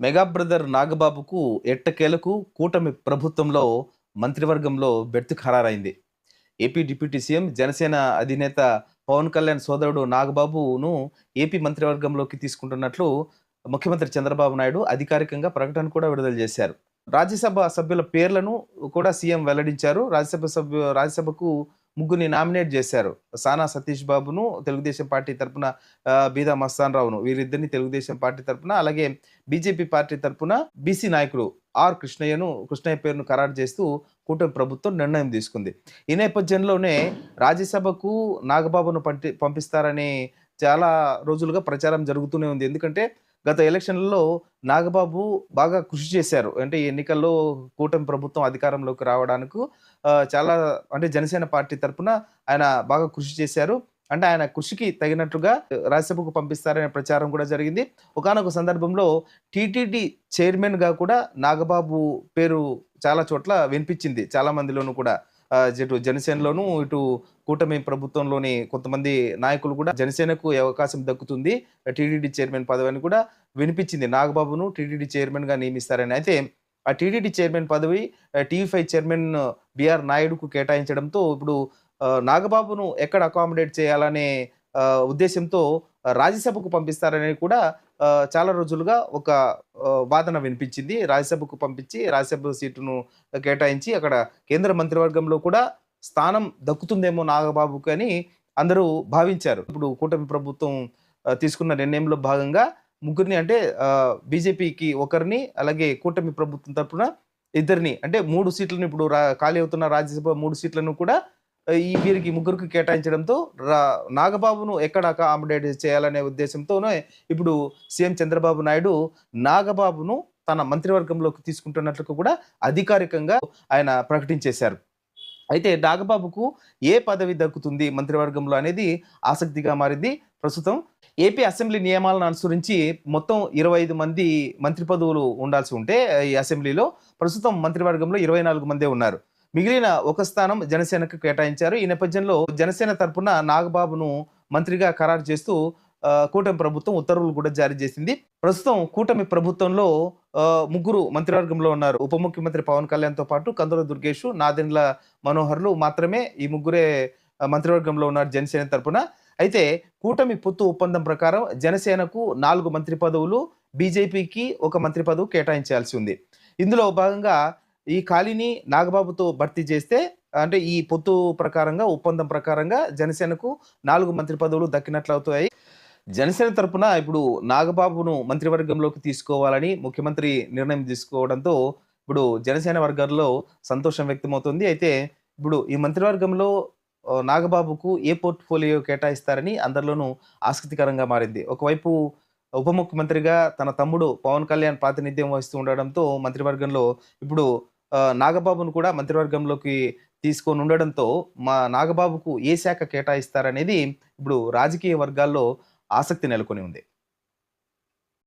Mega brother నాగబాబుకు ఎట్టకేలకు కూటమి ప్రభుత్వంలో మంత్రివర్గంలో బెర్త్ ఖరారైంది. ఏపీ డిప్యూటీ సీఎం జనసేన అధినేత పవన్ కళ్యాణ్ సోదరుడు నాగబాబును ఏపీ మంత్రివర్గంలోకి తీసుకుంటున్నట్లు ముఖ్యమంత్రి చంద్రబాబు నాయుడు అధికారికంగా ప్రకటన కూడా విడుదల చేశారు. రాజ్యసభ సభ్యుల పేర్లను కూడా సీఎం వెల్లడించారు. రాజ్యసభ సభ్యు రాజ్యసభకు ముగ్గురిని నామినేట్ చేశారు. సానా సతీష్ బాబును తెలుగుదేశం పార్టీ తరపున బీదా మస్తాన్ రావును వీరిద్దరిని తెలుగుదేశం పార్టీ తరపున అలాగే బీజేపీ పార్టీ తరపున బీసీ నాయకుడు ఆర్ కృష్ణయ్యను కృష్ణయ్య పేరును ఖరారు చేస్తూ కూటమి ప్రభుత్వం నిర్ణయం తీసుకుంది. ఈ నేపథ్యంలోనే రాజ్యసభకు నాగబాబును పంపి పంపిస్తారని చాలా రోజులుగా ప్రచారం జరుగుతూనే ఉంది. ఎందుకంటే గత ఎలక్షన్లలో నాగబాబు బాగా కృషి చేశారు. అంటే ఈ ఎన్నికల్లో కూటమి ప్రభుత్వం అధికారంలోకి రావడానికి చాలా అంటే జనసేన పార్టీ తరపున ఆయన బాగా కృషి చేశారు. అంటే ఆయన కృషికి తగినట్టుగా రాజ్యసభకు పంపిస్తారనే ప్రచారం కూడా జరిగింది. ఒకానొక సందర్భంలో టీటీడీ చైర్మన్గా కూడా నాగబాబు పేరు చాలా చోట్ల వినిపించింది చాలా మందిలోనూ కూడా. ఇటు జనసేనలోను ఇటు కూటమి ప్రభుత్వంలోని కొంతమంది నాయకులు కూడా జనసేనకు అవకాశం దక్కుతుంది. టీడీడీ చైర్మన్ పదవిని కూడా వినిపించింది నాగబాబును. టీడీడీ చైర్మన్గా నియమిస్తారని అయితే ఆ టీడీడీ చైర్మన్ పదవి టీవీ ఫైవ్ చైర్మన్ బిఆర్ నాయుడుకు కేటాయించడంతో ఇప్పుడు నాగబాబును ఎక్కడ అకామిడేట్ చేయాలనే ఉద్దేశంతో రాజ్యసభకు పంపిస్తారని కూడా చాలా రోజులుగా ఒక వాదన వినిపించింది. రాజ్యసభకు పంపించి రాజ్యసభ సీటును కేటాయించి అక్కడ కేంద్ర మంత్రివర్గంలో కూడా స్థానం దక్కుతుందేమో నాగబాబుకి అని అందరూ భావించారు. ఇప్పుడు కూటమి ప్రభుత్వం తీసుకున్న నిర్ణయంలో భాగంగా ముగ్గురిని అంటే బీజేపీకి ఒకరిని అలాగే కూటమి ప్రభుత్వం తరపున ఇద్దరిని అంటే మూడు సీట్లను ఇప్పుడు రా- ఖాళీ అవుతున్న రాజ్యసభ మూడు సీట్లను కూడా ఈ వీరికి ముగ్గురికి కేటాయించడంతో రా- నాగబాబును ఎక్కడ అకామిడేట్ చేయాలనే ఉద్దేశంతోనే ఇప్పుడు సీఎం చంద్రబాబు నాయుడు నాగబాబును తన మంత్రివర్గంలోకి తీసుకుంటున్నట్లు కూడా అధికారికంగా ఆయన ప్రకటించేశారు. అయితే నాగబాబుకు ఏ పదవి దక్కుతుంది మంత్రివర్గంలో అనేది ఆసక్తిగా మారింది. ప్రస్తుతం ఏపీ అసెంబ్లీ నియమాలను అనుసరించి మొత్తం ఇరవై ఐదు మంది మంత్రి పదవులు ఉండాల్సి ఉంటే ఈ అసెంబ్లీలో ప్రస్తుతం మంత్రివర్గంలో ఇరవై నాలుగు మందే ఉన్నారు. మిగిలిన ఒక స్థానం జనసేనకు కేటాయించారు. ఈ నేపథ్యంలో జనసేన తరపున నాగబాబును మంత్రిగా ఖరారు చేస్తూ కూటమి ప్రభుత్వం ఉత్తర్వులు కూడా జారీ చేసింది. ప్రస్తుతం కూటమి ప్రభుత్వంలో ముగ్గురు మంత్రివర్గంలో ఉన్నారు. ఉప ముఖ్యమంత్రి పవన్ కళ్యాణ్తో పాటు కందుల దుర్గేష్ నాదెండ్ల మనోహర్లు మాత్రమే ఈ ముగ్గురే మంత్రివర్గంలో ఉన్నారు జనసేన తరపున. అయితే కూటమి పొత్తు ఒప్పందం ప్రకారం జనసేనకు నాలుగు మంత్రి పదవులు బీజేపీకి ఒక మంత్రి పదవి కేటాయించాల్సి ఉంది. ఇందులో భాగంగా ఈ ఖాళీని నాగబాబుతో భర్తీ చేస్తే అంటే ఈ పొత్తు ప్రకారంగా ఒప్పందం ప్రకారంగా జనసేనకు నాలుగు మంత్రి పదవులు దక్కినట్లు అవుతాయి జనసేన తరపున ఇప్పుడు నాగబాబును మంత్రివర్గంలోకి తీసుకోవాలని ముఖ్యమంత్రి నిర్ణయం తీసుకోవడంతో ఇప్పుడు జనసేన వర్గాల్లో సంతోషం వ్యక్తమవుతుంది. అయితే ఇప్పుడు ఈ మంత్రివర్గంలో నాగబాబుకు ఏ పోర్ట్ఫోలియో కేటాయిస్తారని అందరిలోనూ ఆసక్తికరంగా మారింది. ఒకవైపు ఉప ముఖ్యమంత్రిగా తన తమ్ముడు పవన్ కళ్యాణ్ ప్రాతినిధ్యం వహిస్తూ ఉండడంతో మంత్రివర్గంలో ఇప్పుడు నాగబాబును కూడా మంత్రివర్గంలోకి తీసుకొని ఉండడంతో మా నాగబాబుకు ఏ శాఖ కేటాయిస్తారనేది ఇప్పుడు రాజకీయ వర్గాల్లో ఆసక్తి నెలకొని ఉంది.